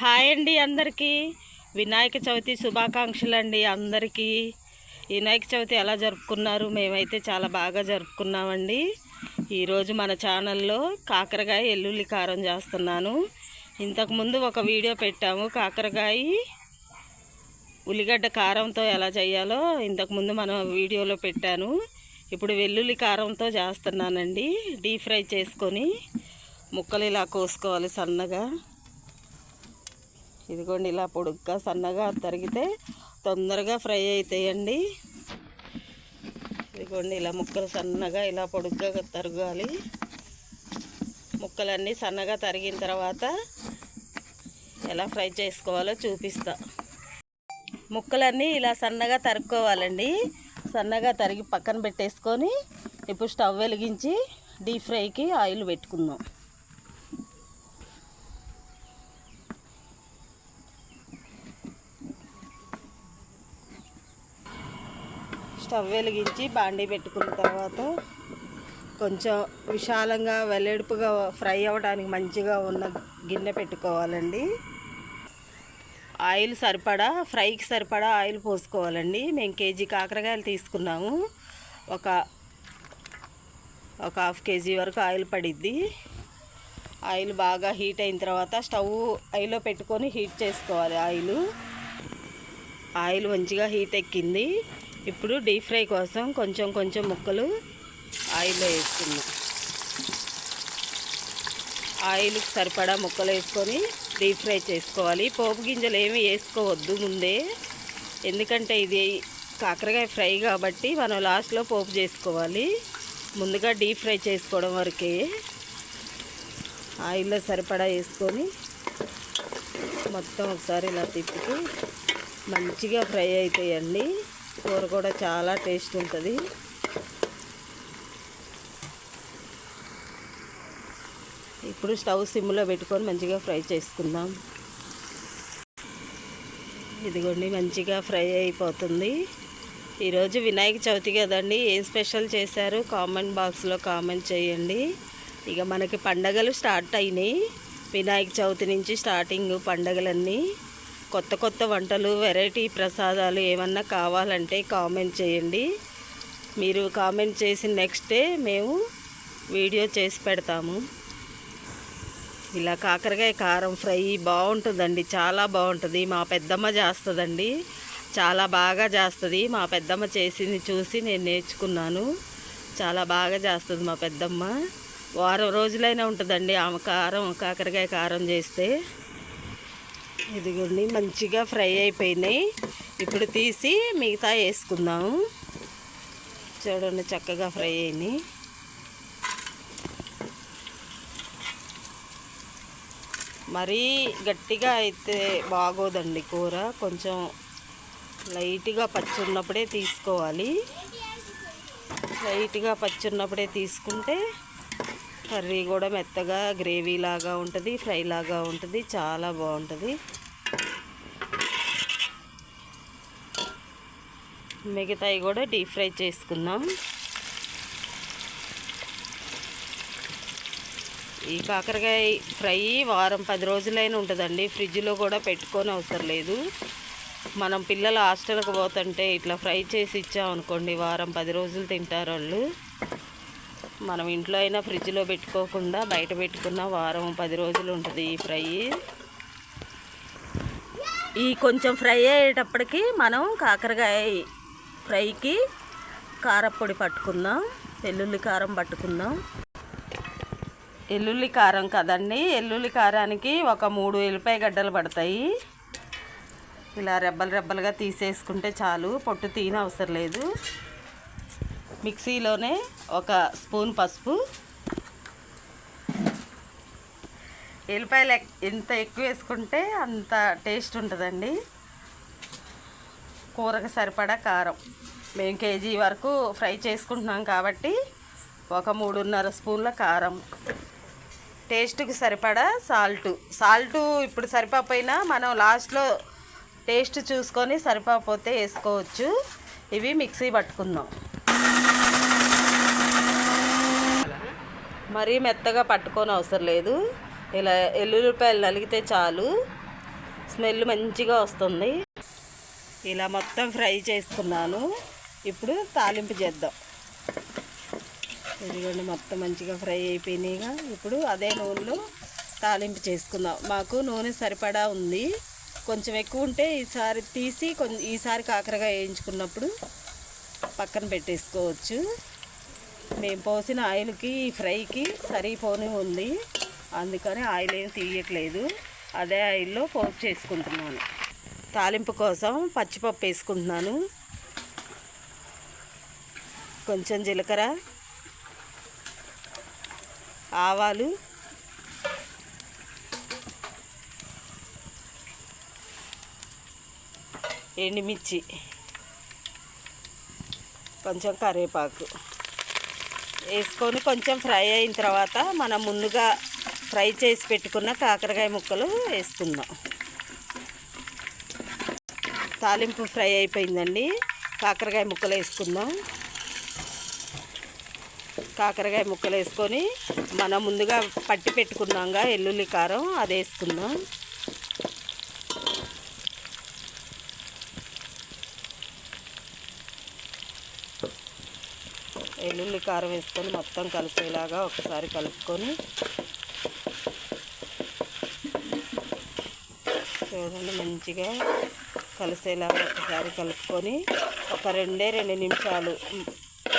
Hi అండి అందరికీ. వినాయక చవితి శుభాకాంక్షలు అండి అందరికీ. వినాయక చవితి ఎలా జరుపుకున్నారు? మేమైతే చాలా బాగా జరుపుకున్నామండి. ఈరోజు మన ఛానల్లో కాకరకాయ ఎల్లుల్లి కారం చేస్తున్నాను. ఇంతకుముందు ఒక వీడియో పెట్టాము. కాకరకాయ ఉల్లిగడ్డ కారంతో ఎలా చేయాలో ఇంతకుముందు మనం వీడియోలో పెట్టాను. ఇప్పుడు వెల్లుల్లి కారంతో చేస్తున్నానండి. డీప్ ఫ్రై చేసుకొని ముక్కలు ఇలా కోసుకోవాలి సన్నగా. ఇదిగోండి ఇలా పొడుగ్గా సన్నగా తరిగితే తొందరగా ఫ్రై అవుతాయండి ఇదిగోండి ఇలా ముక్కలు సన్నగా ఇలా పొడుగ్గా తరగాలి. ముక్కలన్నీ సన్నగా తరిగిన తర్వాత ఎలా ఫ్రై చేసుకోవాలో చూపిస్తా. ముక్కలన్నీ ఇలా సన్నగా తరుక్కోవాలండి. సన్నగా తరిగి పక్కన పెట్టేసుకొని ఇప్పుడు స్టవ్ వెలిగించి డీప్ ఫ్రైకి ఆయిల్ పెట్టుకుందాం. స్టవ్ వెలిగించి బాండీ పెట్టుకున్న తర్వాత కొంచెం విశాలంగా వెల్లడిపుగా ఫ్రై అవ్వడానికి మంచిగా ఉన్న గిన్నె పెట్టుకోవాలండి. ఆయిల్ సరిపడా ఫ్రైకి సరిపడా ఆయిల్ పోసుకోవాలండి. మేము కేజీ కాకరకాయలు తీసుకున్నాము. ఒక ఒక హాఫ్ కేజీ వరకు ఆయిల్ పడిద్ది. ఆయిల్ బాగా హీట్ అయిన తర్వాత స్టవ్ ఐలో పెట్టుకొని హీట్ చేసుకోవాలి ఆయిల్. ఆయిల్ మంచిగా హీట్ ఎక్కింది. ఇప్పుడు డీప్ ఫ్రై కోసం కొంచెం కొంచెం ముక్కలు ఆయిల్లో వేసుకుందాం. ఆయిల్కి సరిపడా ముక్కలు వేసుకొని డీప్ ఫ్రై చేసుకోవాలి. పోపు గింజలు ఏమి వేసుకోవద్దు ముందే. ఎందుకంటే ఇది కాకరకాయ ఫ్రై కాబట్టి మనం లాస్ట్లో పోపు చేసుకోవాలి. ముందుగా డీప్ ఫ్రై చేసుకోవడం వరకే ఆయిల్లో సరిపడా వేసుకొని మొత్తం ఒకసారి ఇలా తిప్పుతూ మంచిగా ఫ్రై అవుతాయండి కూర కూడా చాలా టేస్ట్ ఉంటుంది. ఇప్పుడు స్టవ్ సిమ్లో పెట్టుకొని మంచిగా ఫ్రై చేసుకుందాం. ఇదిగోండి మంచిగా ఫ్రై అయిపోతుంది. ఈరోజు వినాయక చవితి కదండి ఏం స్పెషల్ చేశారు? కామెంట్ బాక్స్లో కామెంట్ చేయండి. ఇక మనకి పండగలు స్టార్ట్ అయినాయి. వినాయక చవితి నుంచి స్టార్టింగ్ పండగలన్నీ. కొత్త కొత్త వంటలు వెరైటీ ప్రసాదాలు ఏమన్నా కావాలంటే కామెంట్ చేయండి. మీరు కామెంట్ చేసిన నెక్స్ట్ డే మేము వీడియో చేసి పెడతాము. ఇలా కాకరకాయ కారం ఫ్రై బాగుంటుందండి చాలా బాగుంటుంది. మా పెద్దమ్మ చేస్తుందండి చాలా బాగా చేస్తుంది. మా పెద్దమ్మ చేసింది చూసి నేను నేర్చుకున్నాను. చాలా బాగా చేస్తుంది మా పెద్దమ్మ. వారం రోజులైనా ఉంటుందండి ఆమె కారం కాకరకాయ కారం చేస్తే. ఇదిగోండి మంచిగా ఫ్రై అయిపోయినాయి. ఇప్పుడు తీసి మిగతా వేసుకుందాము చూడండి చక్కగా ఫ్రై అయినాయి. మరీ గట్టిగా అయితే బాగోదండి కూర. కొంచెం లైట్గా పచ్చి ఉన్నప్పుడే తీసుకోవాలి. లైట్గా పచ్చి ఉన్నప్పుడే తీసుకుంటే కర్రీ కూడా మెత్తగా గ్రేవీ లాగా ఉంటుంది ఫ్రై లాగా ఉంటుంది చాలా బాగుంటుంది. మిగతాయి కూడా డీప్ ఫ్రై చేసుకుందాం. ఈ కాకరకాయ ఫ్రై వారం పది రోజులైనా ఉంటుందండి ఫ్రిడ్జ్లో కూడా పెట్టుకొని అవసరం లేదు. మనం పిల్లలు హాస్టల్కి పోతుంటే ఇట్లా ఫ్రై చేసి ఇచ్చామనుకోండి వారం పది రోజులు తింటారు వాళ్ళు. మనం ఇంట్లో అయినా ఫ్రిడ్జ్లో పెట్టుకోకుండా బయట పెట్టుకున్న వారం పది రోజులు ఉంటుంది ఈ ఫ్రై. ఈ కొంచెం ఫ్రై అయ్యేటప్పటికి మనం కాకరకాయ ఫ్రైకి కారపొడి పట్టుకుందాం వెల్లుల్లి కారం పట్టుకుందాం. ఎల్లుల్లి కారం కదండి ఎల్లుల్లి కారానికి ఒక మూడు ఎల్లిపాయ గడ్డలు పడతాయి. ఇలా రెబ్బలు రెబ్బలుగా తీసేసుకుంటే చాలు పొట్టు తీన అవసరం లేదు. మిక్సీలోనే ఒక స్పూన్ పసుపు. ఎల్లిపాయలు ఎంత ఎక్కువ వేసుకుంటే అంత టేస్ట్ ఉంటుందండి. కూరకు సరిపడా కారం. మేము కేజీ వరకు ఫ్రై చేసుకుంటున్నాం కాబట్టి ఒక మూడున్నర స్పూన్ల కారం. టేస్ట్కి సరిపడా సాల్ట్. సాల్ట్ ఇప్పుడు సరిపోయినా మనం లాస్ట్లో టేస్ట్ చూసుకొని సరిపోతే వేసుకోవచ్చు. ఇవి మిక్సీ పట్టుకుందాం. మరీ మెత్తగా పట్టుకొని అవసరం లేదు. ఇలా ఎల్లుల్లిపాయలు నలిగితే చాలు. స్మెల్ మంచిగా వస్తుంది. ఇలా మొత్తం ఫ్రై చేసుకున్నాను. ఇప్పుడు తాలింపు చేద్దాం. ఇదిగోండి మొత్తం మంచిగా ఫ్రై అయిపోయినాయిగా ఇప్పుడు అదే నూనెలో తాలింపు చేసుకుందాం. మాకు నూనె సరిపడా ఉంది. కొంచెం ఎక్కువ ఉంటే ఈసారి తీసి కొంచెం ఈసారి కాకరగా వేయించుకున్నప్పుడు పక్కన పెట్టేసుకోవచ్చు. మేము పోసిన ఆయిల్కి ఫ్రైకి సరిపోని ఉంది. అందుకని ఆయిల్ ఏం తీయట్లేదు. అదే ఆయిల్లో పోపు చేసుకుంటున్నాను. తాలింపు కోసం పచ్చిపప్పు వేసుకుంటున్నాను. కొంచెం జీలకర్ర ఆవాలు ఎండుమిర్చి కొంచెం కరివేపాకు. వేసుకొని కొంచెం ఫ్రై అయిన తర్వాత మనం ముందుగా ఫ్రై చేసి పెట్టుకున్న కాకరకాయ ముక్కలు వేసుకుందాం. తాలింపు ఫ్రై అయిపోయిందండి. కాకరకాయ ముక్కలు వేసుకుందాం. కాకరకాయ ముక్కలు వేసుకొని మనం ముందుగా పట్టి పెట్టుకున్నాంగా ఎల్లుల్లి కారం అది వేసుకుందాం. వెల్లుల్లి కారం వేసుకొని మొత్తం కలిసేలాగా ఒకసారి కలుపుకొని చూడండి మంచిగా కలిసేలాగా ఒకసారి కలుపుకొని ఒక రెండే రెండు నిమిషాలు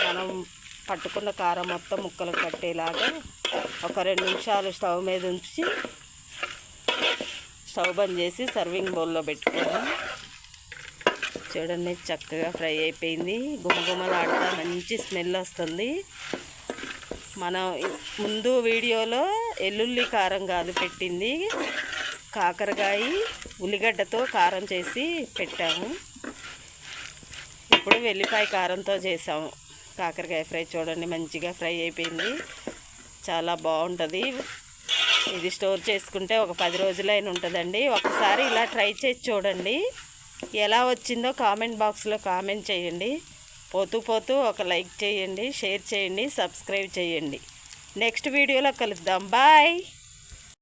మనం పట్టుకున్న కారం మొత్తం ముక్కలు కట్టేలాగా ఒక రెండు నిమిషాలు స్టవ్ మీద ఉంచి స్టవ్ బంద్ చేసి సర్వింగ్ బౌల్లో పెట్టుకోవాలి. చూడండి చక్కగా ఫ్రై అయిపోయింది. గుమగుమలాడుతా మంచి స్మెల్ వస్తుంది. మనం ముందు వీడియోలో ఎల్లుల్లి కారం కాదు పెట్టింది. కాకరకాయ ఉల్లిగడ్డతో కారం చేసి పెట్టాము. ఇప్పుడు వెల్లిపాయ కారంతో చేసాము. కాకరకాయ ఫ్రై చూడండి మంచిగా ఫ్రై అయిపోయింది. చాలా బాగుంటుంది. ఇది స్టోర్ చేసుకుంటే ఒక పది రోజులైన ఉంటుందండి. ఒకసారి ఇలా ట్రై చేసి చూడండి. ఎలా వచ్చిందో కామెంట్ బాక్స్లో కామెంట్ చేయండి. పోతూ పోతూ ఒక లైక్ చేయండి షేర్ చేయండి సబ్స్క్రైబ్ చేయండి. నెక్స్ట్ వీడియోలో కలుద్దాం. బాయ్.